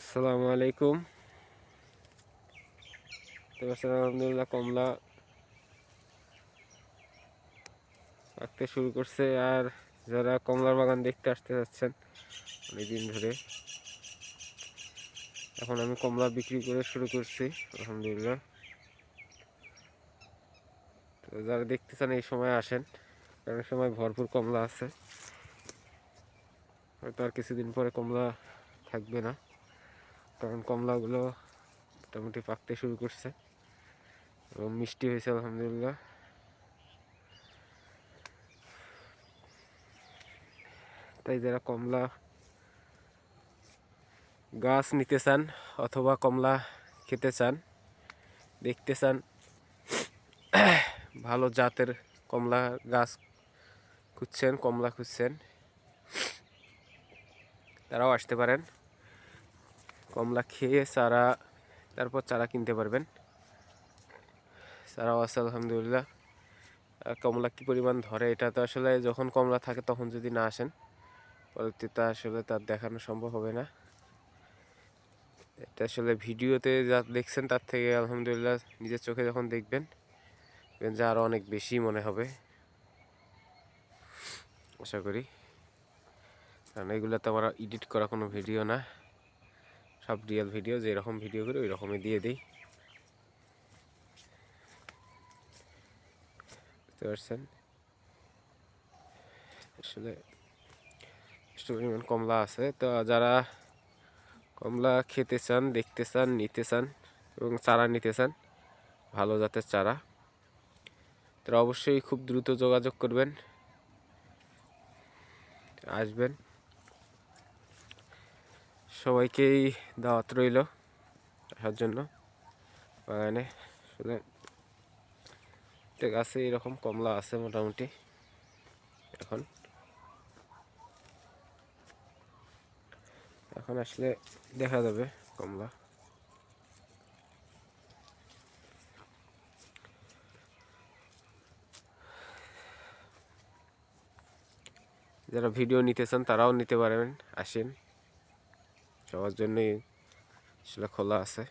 আসসালামু আলাইকুম। তো আলহামদুলিল্লাহ কমলা পাকতে শুরু করছে আর যারা কমলার বাগান দেখতে আসতে যাচ্ছেন অনেকদিন ধরে, এখন আমি কমলা বিক্রি করে শুরু করছি, আলহামদুলিল্লাহ। তো যারা দেখতে চান এই সময় আসেন, কারণ সময় ভরপুর কমলা আছে। হয়তো আর কিছুদিন পরে কমলা থাকবে না। কারণ কমলাগুলো মোটামুটি পাকতে শুরু করছে এবং মিষ্টি হয়েছে, আলহামদুলিল্লাহ। তাই যারা কমলা গাছ নিতে চান অথবা কমলা খেতে চান, দেখতে চান, ভালো জাতের কমলা গাছ খুঁজছেন, কমলা খুঁজছেন, তারাও আসতে পারেন। কমলা খেয়ে চারা, তারপর চারা কিনতে পারবেন। চারাও আছে, আলহামদুলিল্লাহ। কমলা কী পরিমাণ ধরে, এটা তো আসলে যখন কমলা থাকে তখন যদি না আসেন, পরবর্তীতে আসলে তার দেখানো সম্ভব হবে না। এটা আসলে ভিডিওতে যা দেখছেন তার থেকে আলহামদুলিল্লাহ নিজের চোখে যখন দেখবেন দেখবেন যে আরও অনেক বেশি মনে হবে। আশা করি। কারণ এগুলো তো আমার এডিট করা কোনো ভিডিও না। সব রিয়েল ভিডিও যেরকম ভিডিও করি ওই রকমই দিয়ে দিই। বুঝতে পারছেন? আসলে একটু পরিমাণ কমলা আছে। তো যারা কমলা খেতে চান, দেখতে চান, নিতে চান এবং চারা নিতে চান, ভালো জাতের চারা, তারা অবশ্যই খুব দ্রুত যোগাযোগ করবেন। আসবেন। সবাইকেই দাওয়াত রইল আসার জন্য। বাগানে আসলে গাছে এরকম কমলা আছে মোটামুটি এখন। এখন আসলে দেখা যাবে কমলা। যারা ভিডিও নিতে চান তারাও নিতে পারবেন আসেন। সবার জন্যই আসলে খোলা আছে।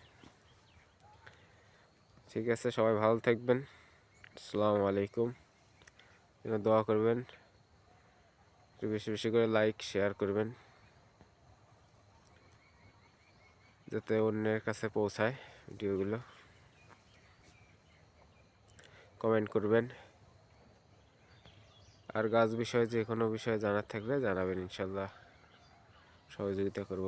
ঠিক আছে, সবাই ভালো থাকবেন। আসসালামু আলাইকুম। দোয়া করবেন। একটু বেশি বেশি করে লাইক শেয়ার করবেন। যাতে অন্যের কাছে পৌঁছায় ভিডিওগুলো। কমেন্ট করবেন। আর গাছ বিষয়ে যে কোনো বিষয়ে জানার থাকলে জানাবেন ইনশাল্লাহ। সহযোগিতা করব।